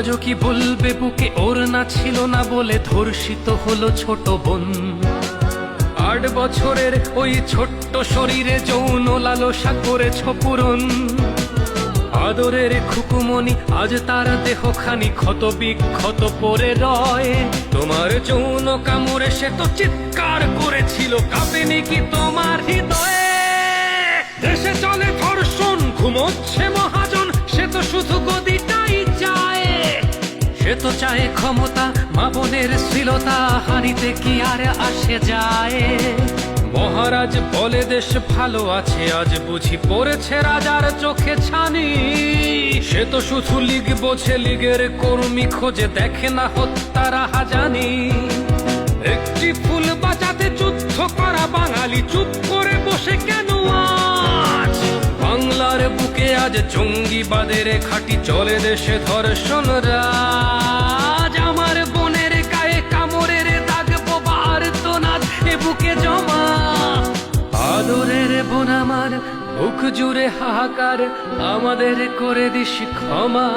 আজও কি বলবে বুকে? ওর না ছিল না বলে ধর্ষিত হলো ছোট বোন। আট বছরের ওই ছোট্ট শরীরে যৌন লালসা করেছ পূরণ। আদরের খুকুমনি আজ তার দেহখানি ক্ষত বিক্ষত পরে রয়। তোমার যৌন কামড়ে সে তো চিৎকার করেছিল, কাঁপেনি কি তোমার হৃদয়ে? দেশে চলে ধর্ষণ, ঘুমোচ্ছে তো চায় ক্ষমতা, মা বোনের হারিতে কি আর আসে যায়? মহারাজ বলে দেশ ভালো আছে, আজ বুঝি পড়েছে রাজার চোখে ছানি। সে তো শুধু লিগ বোঝে, লিগের কর্মী খোঁজে দেখে না হত্যারা হাজানি। একটি ফুল বাঁচাতে যুদ্ধ করা বাঙালি চুপ করে বসে কেন আজ? বাংলার বুকে আজ জঙ্গিবাদের খাটি চলে দেশে ধর্ষণ বোন আমার বুক জুড়ে হাহাকার আমাদের করে দিস ক্ষমা।